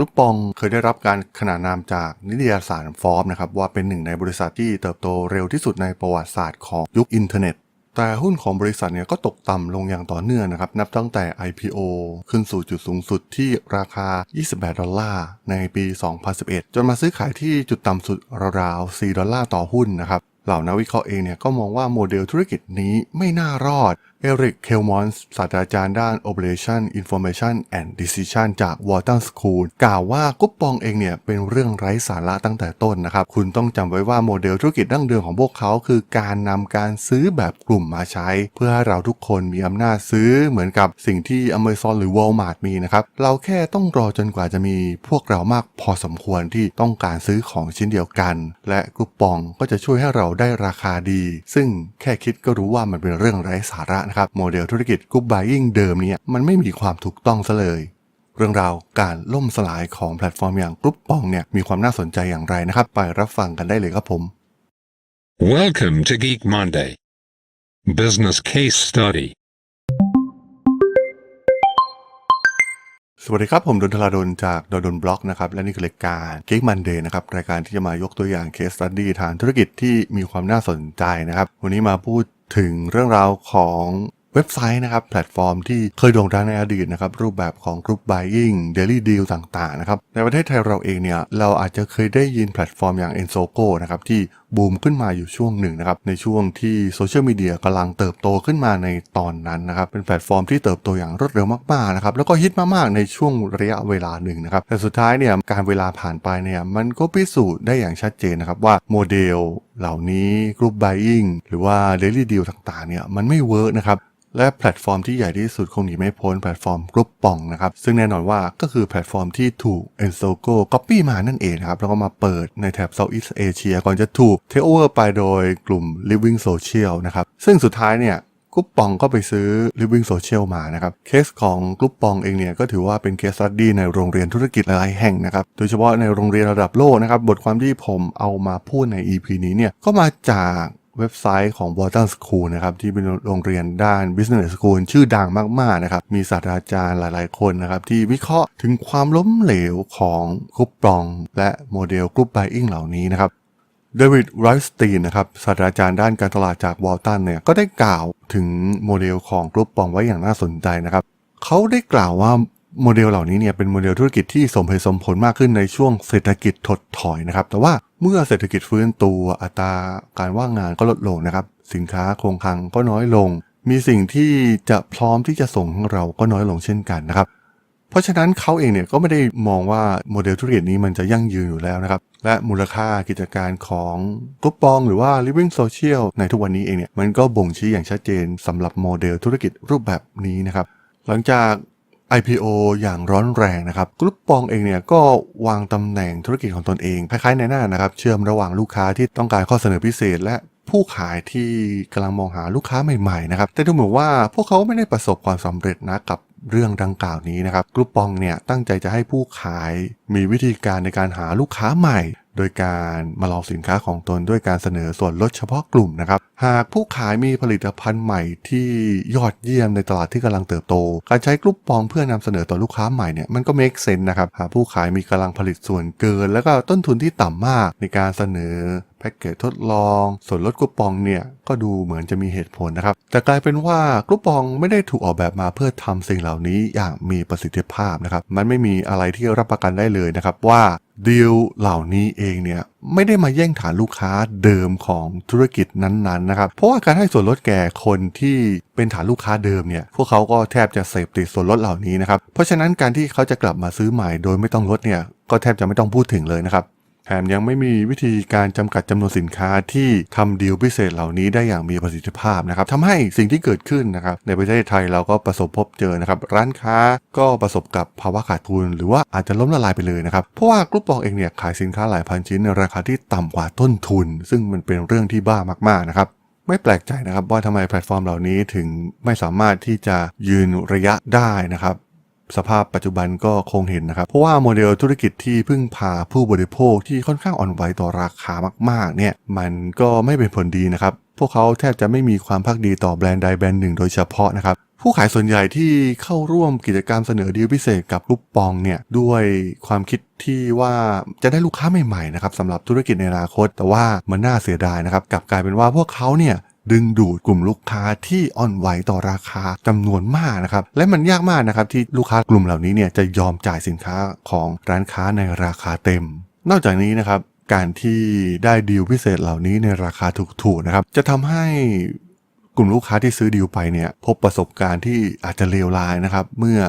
กรุ๊ปปองเคยได้รับการขนานนามจากนิตยสารฟอร์บนะครับว่าเป็นหนึ่งในบริษัทที่เติบโตเร็วที่สุดในประวัติศาสตร์ของยุคอินเทอร์เน็ต แต่หุ้นของบริษัทเนี่ยก็ตกต่ำลงอย่างต่อเนื่องนะครับ นับตั้งแต่ IPO ขึ้นสู่จุดสูงสุดที่ราคา 28 ดอลลาร์ในปี 2011 จนมาซื้อขายที่จุดต่ำสุดราวๆ 4 ดอลลาร์ต่อหุ้นนะครับ เหล่านักวิเคราะห์เองเนี่ยก็มองว่าโมเดลธุรกิจนี้ไม่น่ารอด เอริก เคลมอนส์ศาสตราจารย์ด้าน Operation Information and Decision จาก Wharton School กล่าวว่ากุ๊ปปองเองเนี่ยเป็นเรื่องไร้สาระตั้งแต่ต้นนะครับ คุณต้องจำไว้ว่าโมเดลธุรกิจดั้งเดิมของพวกเขา คือการนำการซื้อแบบกลุ่มมาใช้ เพื่อให้เราทุกคนมีอำนาจซื้อเหมือนกับสิ่งที่ Amazon หรือ Walmart มีนะครับ เราแค่ต้องรอจนกว่าจะมีพวกเรามากพอสมควรที่ต้องการซื้อของชิ้นเดียวกัน และกุ๊ปปองก็จะช่วยให้เราได้ราคาดี ซึ่งแค่คิดก็รู้ว่ามันเป็นเรื่องไร้สาระนะครับโมเดลธุรกิจกรุ๊ปบายอิงเดิมเนี่ยมันไม่มีความถูกต้องซะเลยเรื่องราวการล่มสลายของแพลตฟอร์มอย่างกรุ๊ปปองเนี่ยมีความน่าสนใจอย่างไรนะครับ ไปรับฟังกันได้เลยครับผม Welcome to Geek Monday. Business Case Study. สวัสดีครับ ผมดนทลาดนจากดนบล็อกนะครับและนี่คือรายการ Geek Monday นะครับรายการที่จะมายกตัวอย่าง Case Study ทางธุรกิจที่มีความน่าสนใจนะครับ วันนี้มาพูดถึงเรื่องราวของเว็บไซต์นะครับแพลตฟอร์มที่เคยโด่งดังในอดีตนะครับรูปแบบของ Group Buying Daily Deal ต่างๆนะครับในประเทศไทยเราเองเนี่ยเราอาจจะเคยได้ยินแพลตฟอร์มอย่าง e n s o g o นะครับที่บูมขึ้นมาอยู่ช่วงหนึ่งนะครับในช่วงที่โซเชียลมีเดียกำลังเติบโตขึ้นมาในตอนนั้นนะครับเป็นแพลตฟอร์มที่เติบโตอย่างรวดเร็วมากๆนะครับแล้วก็ฮิตมากๆในช่วงระยะเวลาหนึ่งนะครับแต่สุดท้ายเนี่ยการเวลาผ่านไปเนี่ยมันก็พิสูจน์ได้อย่างชัดเจนนะครับว่าโมเดลเหล่านี้กรุ๊ปบายิงหรือว่าเดลี่ดีลต่างๆเนี่ยมันไม่เวิร์กนะครับและแพลตฟอร์มที่ใหญ่ที่สุดคงหนีไม่พ้นแพลตฟอร์มกรุ๊ปปองนะครับ ซึ่งแน่นอนว่าก็คือแพลตฟอร์มที่ถูก e n s o g o Copy มานั่นเองนะครับ แล้วก็มาเปิดในแถบ Southeast Asia ก่อนจะถูกเทคโอเวอร์ไปโดยกลุ่ม Living Social นะครับ ซึ่งสุดท้ายเนี่ยกรุ๊ปปองก็ไปซื้อ Living Social มานะครับ เคสของกรุ๊ปปองเองเนี่ยก็ถือว่าเป็นเคส s ั u ดี้ในโรงเรียนธุรกิจหลายแห่งนะครับ โดยเฉพาะในโรงเรียนระดับโลกนะครับ บทความที่ผมเอามาพูดใน EP นี้เนี่ยก็มาจาก เว็บไซต์ของ Wharton School นะครับที่เป็นโรงเรียนด้าน Business School ชื่อดังมาก ๆ นะครับ มีศาสตราจารย์หลาย ๆ คนนะครับ ที่วิเคราะห์ถึงความล้มเหลวของกรุ๊ปปอง และโมเดลกรุ๊ป buying เหล่านี้นะครับเดวิดไรสตีนนะครับศาสตราจารย์ด้านการตลาดจากวอลตันเนี่ยก็ได้กล่าวถึงโมเดลของกรุ๊ปปองไว้อย่างน่าสนใจนะครับเขาได้กล่าวว่า โมเดลเหล่านี้เนี่ยเป็นโมเดลธุรกิจที่สมเหตุสมผลมากขึ้นในช่วงเศรษฐกิจถดถอยนะครับ แต่ว่าเมื่อเศรษฐกิจฟื้นตัวอัตราการว่างงานก็ลดลงนะครับ สินค้าคงคลังก็น้อยลง มีสิ่งที่จะพร้อมที่จะส่งให้เราก็น้อยลงเช่นกันนะครับ เพราะฉะนั้นเขาเองเนี่ยก็ไม่ได้มองว่าโมเดลธุรกิจนี้มันจะยั่งยืนอยู่แล้วนะครับ และมูลค่ากิจการของกรุ๊ปปองหรือว่า Living Social ในทุกวันนี้เองเนี่ยมันก็บ่งชี้อย่างชัดเจนสำหรับโมเดลธุรกิจรูปแบบนี้นะครับ หลังจาก IPO อย่างร้อนแรงนะครับกรุ๊ปปองเองเนี่ยก็วางตำแหน่งธุรกิจของตนเองคล้ายๆในหน้านะครับ เชื่อมระหว่างลูกค้าที่ต้องการข้อเสนอพิเศษ และผู้ขายที่กำลังมองหาลูกค้าใหม่ๆนะครับแต่ดูเหมือนว่าพวกเขาไม่ได้ประสบความสำเร็จนะกับเรื่องดังกล่าวนี้นะครับกรุ๊ปปองเนี่ยตั้งใจจะให้ผู้ขายมีวิธีการในการหาลูกค้าใหม่ โดยการมาลองสินค้าของตนด้วยการเสนอส่วนลดเฉพาะกลุ่มนะครับ หากผู้ขายมีผลิตภัณฑ์ใหม่ที่ยอดเยี่ยมในตลาดที่กำลังเติบโต การใช้กลุ่มปองเพื่อนำเสนอต่อลูกค้าใหม่เนี่ยมันก็ make sense นะครับ หากผู้ขายมีกำลังผลิตส่วนเกิน แล้วก็ต้นทุนที่ต่ำมากในการเสนอแพ็กเกจทดลอง ส่วนลดกรุ๊ปปองเนี่ยก็ดูเหมือนจะมีเหตุผลนะครับ แต่กลายเป็นว่ากรุ๊ปปองไม่ได้ถูกออกแบบมาเพื่อทำสิ่งเหล่านี้อย่างมีประสิทธิภาพนะครับ มันไม่มีอะไรที่รับประกันได้เลยนะครับว่า ดีลเหล่านี้เองเนี่ยไม่ได้มาแย่งฐานลูกค้าเดิมของธุรกิจนั้นๆนะครับ เพราะว่าการให้ส่วนลดแก่คนที่เป็นฐานลูกค้าเดิมเนี่ยพวกเขาก็แทบจะเสพติดส่วนลดเหล่านี้นะครับ เพราะฉะนั้นการที่เขาจะกลับมาซื้อใหม่โดยไม่ต้องลดเนี่ยก็แทบจะไม่ต้องพูดถึงเลยนะครับ แถมยังไม่มีวิธีการจำกัดจำนวนสินค้าที่ทำดีลพิเศษเหล่านี้ได้อย่างมีประสิทธิภาพนะครับทำให้สิ่งที่เกิดขึ้นนะครับในประเทศไทยเราก็ประสบพบเจอนะครับร้านค้าก็ประสบกับภาวะขาดทุน หรือว่าอาจจะล้มละลายไปเลยนะครับเพราะว่ากรุ๊ปปองเองเนี่ยขายสินค้าหลายพันชิ้นในราคาที่ต่ำกว่าต้นทุน ซึ่งมันเป็นเรื่องที่บ้ามากๆนะครับไม่แปลกใจนะครับว่าทำไมแพลตฟอร์มเหล่านี้ถึงไม่สามารถที่จะยืนระยะได้นะครับ สภาพปัจจุบันก็คงเห็นนะครับ เพราะว่าโมเดลธุรกิจที่พึ่งพาผู้บริโภคที่ค่อนข้างอ่อนไหวต่อราคามากๆเนี่ยมันก็ไม่เป็นผลดีนะครับ พวกเขาแทบจะไม่มีความพักดีต่อแบรนด์ใดแบรนด์หนึ่งโดยเฉพาะนะครับผู้ขายส่วนใหญ่ที่เข้าร่วมกิจกรรมเสนอดีลพิเศษกับกรุ๊ปปองเนี่ยด้วยความคิดที่ว่าจะได้ลูกค้าใหม่ๆนะครับสำหรับธุรกิจในอนาคต แต่ว่ามันน่าเสียดายนะครับกลับกลายเป็นว่าพวกเขาเนี่ย ดึงดูดกลุ่มลูกค้าที่อ่อนไหวต่อราคาจำนวนมากนะครับ และมันยากมากนะครับที่ลูกค้ากลุ่มเหล่านี้เนี่ยจะยอมจ่ายสินค้าของร้านค้าในราคาเต็ม นอกจากนี้นะครับการที่ได้ดีลพิเศษเหล่านี้ในราคาถูกๆนะครับ จะทำให้กลุ่มลูกค้าที่ซื้อดีลไปเนี่ยพบประสบการณ์ที่อาจจะเลวร้ายนะครับ เมื่อ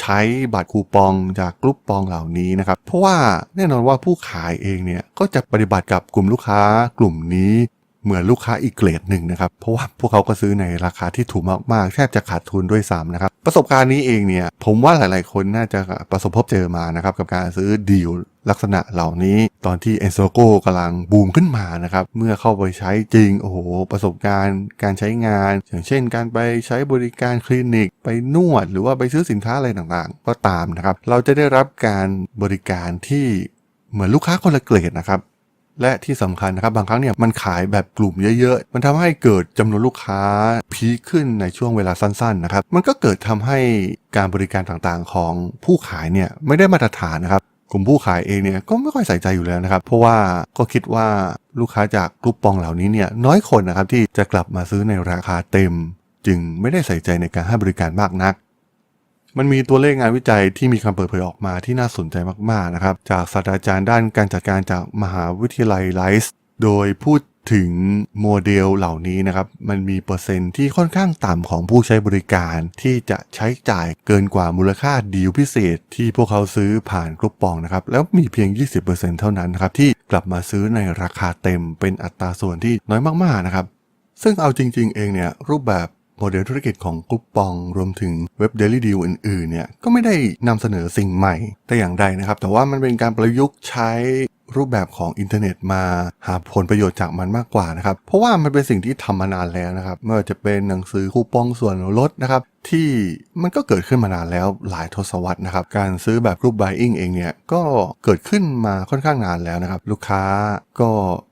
ใช้บัตรคูปองจากกลุ่มปองเหล่านี้นะครับ เพราะว่าแน่นอนว่าผู้ขายเองเนี่ยก็จะปฏิบัติกับกลุ่มลูกค้ากลุ่มนี้ เหมือนลูกค้าอีกเกรดหนึ่งนะครับ เพราะว่าพวกเขาก็ซื้อในราคาที่ถูกมากๆแทบจะขาดทุนด้วยซ้ำนะครับ ประสบการณ์นี้เองเนี่ย ผมว่าหลายๆ คนน่าจะประสบพบเจอมานะครับ กับการซื้อดีลลักษณะเหล่านี้ตอนที่ e n s o g o กำลังบูมขึ้นมานะครับ เมื่อเข้าไปใช้จริง โอ้โห ประสบการณ์ การใช้งาน อย่างเช่น การไปใช้บริการคลินิก ไปนวด หรือว่าไปซื้อสินค้าอะไรต่างๆ ก็ตามนะครับ เราจะได้รับการบริการที่เหมือนลูกค้าคนละเกรดนะครับ และที่สำคัญนะครับบางครั้งเนี่ยมันขายแบบกลุ่มเยอะๆ มันทำให้เกิดจำนวนลูกค้าพีคขึ้นในช่วงเวลาสั้นๆนะครับมันก็เกิดทำให้การบริการต่างๆของผู้ขายเนี่ยไม่ได้มาตรฐานนะครับกลุ่มผู้ขายเองเนี่ยก็ไม่ค่อยใส่ใจอยู่แล้วนะครับ เพราะว่าก็คิดว่าลูกค้าจากกลุ่มปองเหล่านี้เนี่ยน้อยคนนะครับที่จะกลับมาซื้อในราคาเต็ม จึงไม่ได้ใส่ใจในการให้บริการมากนัก มันมีตัวเลขงานวิจัยที่มีคำเปิดเผยออกมาที่น่าสนใจมากๆนะครับ จากศาสตราจารย์ด้านการจัดการจากมหาวิทยาลัยไลส์โดยพูดถึงโมเดลเหล่านี้นะครับ มันมีเปอร์เซ็นต์ที่ค่อนข้างต่ำของผู้ใช้บริการที่จะใช้จ่ายเกินกว่ามูลค่าดีลพิเศษ ที่พวกเขาซื้อผ่านกรุ๊ปปองนะครับ แล้วมีเพียง 20%เท่านั้นนะครับ ที่กลับมาซื้อในราคาเต็มเป็นอัตราส่วนที่น้อยมากๆนะครับ ซึ่งเอาจริง ๆ เองเนี่ยรูปแบบ โมเดลธุรกิจของกรุ๊ปปอง รวมถึงเว็บ Daily Deal อื่นๆเนี่ยก็ไม่ได้นำเสนอสิ่งใหม่แต่อย่างใดนะครับ แต่ว่ามันเป็นการประยุกต์ใช้ รูปแบบของอินเทอร์เน็ตมาหาผลประโยชน์จากมันมากกว่านะครับ เพราะว่ามันเป็นสิ่งที่ทำมานานแล้วนะครับไม่ว่าจะเป็นหนังสือคูปองส่วนลดนะครับ ที่มันก็เกิดขึ้นมานานแล้วหลายทศวรรษนะครับ การซื้อแบบกรุ๊ป buying เองเนี่ย ก็เกิดขึ้นมาค่อนข้างนานแล้วนะครับ ลูกค้าก็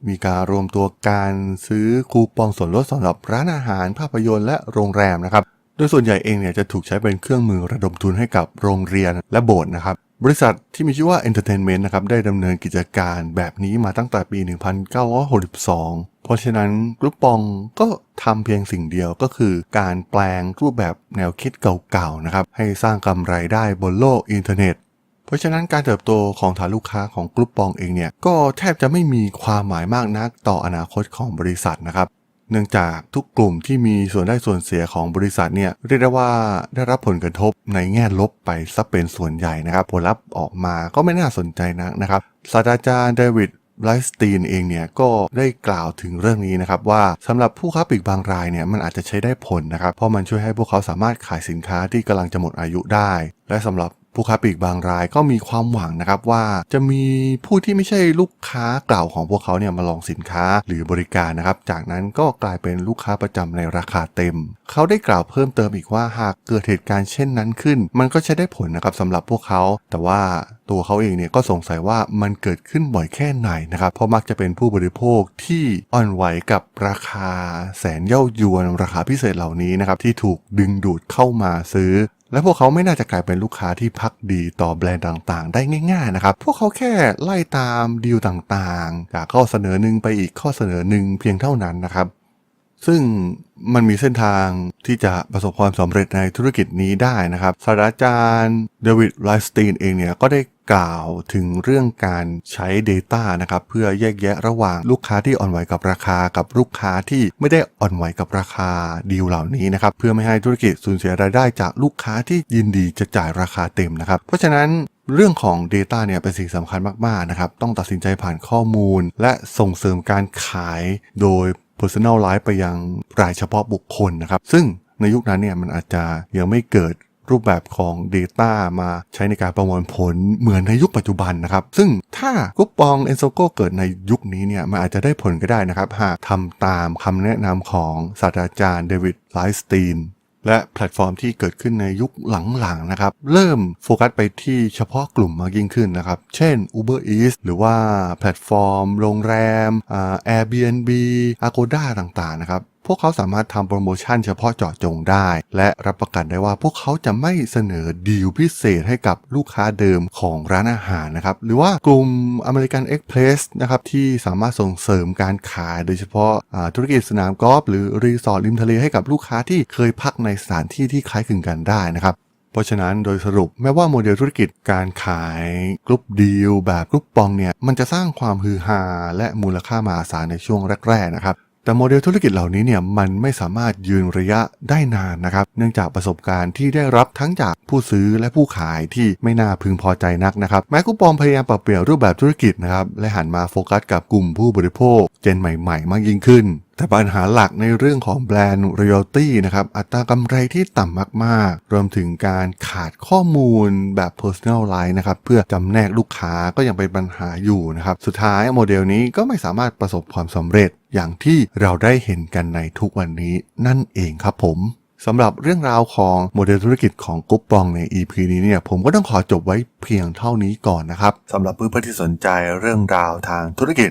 มีการรวมตัวการซื้อคูปองส่วนลดสำหรับร้านอาหารภาพยนตร์และโรงแรมนะครับโดยส่วนใหญ่เองเนี่ยจะถูกใช้เป็นเครื่องมือระดมทุนให้กับโรงเรียนและโบสถ์นะครับ บริษัทที่มีชื่อว่า Entertainment นะครับได้ดำเนินกิจการแบบนี้มาตั้งแต่ปี 1962 เพราะฉะนั้นกรุ๊ปปองก็ทำเพียงสิ่งเดียวก็คือการแปลงรูปแบบแนวคิดเก่าๆนะครับให้สร้างกำไรได้บนโลกอินเทอร์เน็ต เพราะฉะนั้นการเติบโตของฐานลูกค้าของกรุ๊ปปองเองเนี่ยก็แทบจะไม่มีความหมายมากนักต่ออนาคตของบริษัทนะครับ เนื่องจากทุกกลุ่มที่มีส่วนได้ส่วนเสียของบริษัทเนี่ยเรียกได้ว่าได้รับผลกระทบในแง่ลบไปซะเป็นส่วนใหญ่นะครับ ผลลัพธ์ออกมาก็ไม่น่าสนใจนักนะครับศาสตราจารย์เดวิดไลสตีนเองเนี่ยก็ได้กล่าวถึงเรื่องนี้นะครับว่าสำหรับผู้ค้าปลีกบางรายเนี่ยมันอาจจะใช้ได้ผลนะครับ เพราะมันช่วยให้พวกเขาสามารถขายสินค้าที่กำลังจะหมดอายุได้ และสำหรับ ผู้ค้าปลีกบางรายก็มีความหวังนะครับว่าจะมีผู้ที่ไม่ใช่ลูกค้าเก่าของพวกเขาเนี่ยมาลองสินค้าหรือบริการนะครับ จากนั้นก็กลายเป็นลูกค้าประจำในราคาเต็ม เขาได้กล่าวเพิ่มเติมอีกว่าหากเกิดเหตุการณ์เช่นนั้นขึ้น มันก็ใช้ได้ผลนะครับสำหรับพวกเขา แต่ว่า ตัวเขาเองเนี่ยก็สงสัยว่ามันเกิดขึ้นบ่อยแค่ไหนนะครับ เพราะมักจะเป็นผู้บริโภคที่อ่อนไหวกับราคาแสนเย่ายวนราคาพิเศษเหล่านี้นะครับที่ถูกดึงดูดเข้ามาซื้อและพวกเขาไม่น่าจะกลายเป็นลูกค้าที่พักดีต่อแบรนด์ต่างๆ ได้ง่ายๆนะครับ พวกเขาแค่ไล่ตามดีลต่างๆ จากข้อเสนอหนึ่งไปอีกข้อเสนอหนึ่งเพียงเท่านั้นนะครับ ซึ่งมันมีเส้นทางที่จะประสบความสำเร็จในธุรกิจนี้ได้นะครับศาสตราจารย์เดวิดไลสตีนเองเนี่ยก็ได้กล่าวถึงเรื่องการใช้ Data นะครับเพื่อแยกแยะระหว่างลูกค้าที่อ่อนไหวกับราคากับลูกค้าที่ไม่ได้อ่อนไหวกับราคาดีลเหล่านี้นะครับเพื่อไม่ให้ธุรกิจสูญเสียรายได้จากลูกค้าที่ยินดีจะจ่ายราคาเต็มนะครับเพราะฉะนั้นเรื่องของ Data เนี่ยเป็นสิ่งสำคัญมาก ๆ นะครับ ต้องตัดสินใจผ่านข้อมูล และส่งเสริมการขายโดย Personal Life ไปยังรายเฉพาะบุคคลนะครับ ซึ่งในยุคนั้นเนี่ยมันอาจจะยังไม่เกิดรูปแบบของ Data มาใช้ในการประมวลผลเหมือนในยุคปัจจุบันนะครับ ซึ่งถ้ากุ๊ปปองเอนโซโกเกิดในยุคนี้เนี่ยมันอาจจะได้ผลก็ได้นะครับ หากทำตามคำแนะนำของศาสตราจารย์เดวิดไลสตีน และแพลตฟอร์มที่เกิดขึ้นในยุคหลังๆนะครับ เริ่มโฟกัสไปที่เฉพาะกลุ่มมากยิ่งขึ้นนะครับ เช่น Uber Eats หรือว่าแพลตฟอร์ม โรงแรมอ่า Airbnb Agoda ต่างๆนะครับ พวกเขาสามารถทำโปรโมชั่นเฉพาะเจาะจงได้ และรับประกันได้ว่าพวกเขาจะไม่เสนอดีลพิเศษให้กับลูกค้าเดิมของร้านอาหารนะครับ หรือว่ากลุ่ม American Express นะครับที่สามารถส่งเสริมการขาย โดยเฉพาะธุรกิจสนามกอล์ฟหรือรีสอร์ทริมทะเลให้กับลูกค้าที่เคยพักในสถานที่ที่คล้ายคลึงกันได้นะครับเพราะฉะนั้นโดยสรุปแม้ว่าโมเดลธุรกิจการขายกรุ๊ปดีลแบบกรุ๊ปปองเนี่ยมันจะสร้างความฮือฮาและมูลค่ามหาศาลในช่วงแรก ๆ นะครับ แต่โมเดลธุรกิจเหล่านี้เนี่ยมันไม่สามารถยืนระยะได้นานนะครับ เนื่องจากประสบการณ์ที่ได้รับทั้งจากผู้ซื้อและผู้ขายที่ไม่น่าพึงพอใจนักนะครับแม้คูปองพยายามปรับเปลี่ยนรูปแบบธุรกิจนะครับและหันมาโฟกัสกับกลุ่มผู้บริโภค เจนใหม่ ๆ มากยิ่งขึ้น แต่ปัญหาหลักในเรื่องของแบรนด์ royalty นะครับอัตรากำไรที่ต่ำมากๆ รวมถึงการขาดข้อมูลแบบ personalize นะครับเพื่อจำแนกลูกค้าก็ยังเป็นปัญหาอยู่นะครับสุดท้ายโมเดลนี้ก็ไม่สามารถประสบความสำเร็จอย่างที่เราได้เห็นกันในทุกวันนี้นั่นเองครับผมสำหรับเรื่องราวของโมเดลธุรกิจของกุ๊ปปองใน EP นี้เนี่ยผมก็ต้องขอจบไว้เพียงเท่านี้ก่อนนะครับสำหรับเพื่อนๆที่สนใจเรื่องราวทางธุรกิจ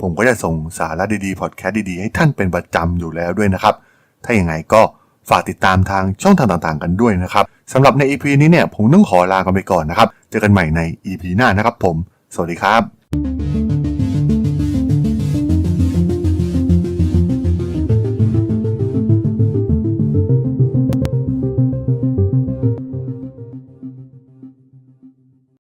ผมก็จะส่งสาระดีๆพอดแคสต์ดีๆ ให้ท่านเป็นประจำอยู่แล้วด้วยนะครับ ถ้าอย่างไงก็ฝากติดตามทางช่องทางต่างๆ กันด้วยนะครับสำหรับใน EP นี้เนี่ยผมต้องขอลากันไปก่อนนะครับ เจอกันใหม่ใน EP หน้านะครับผม สวัสดีครับ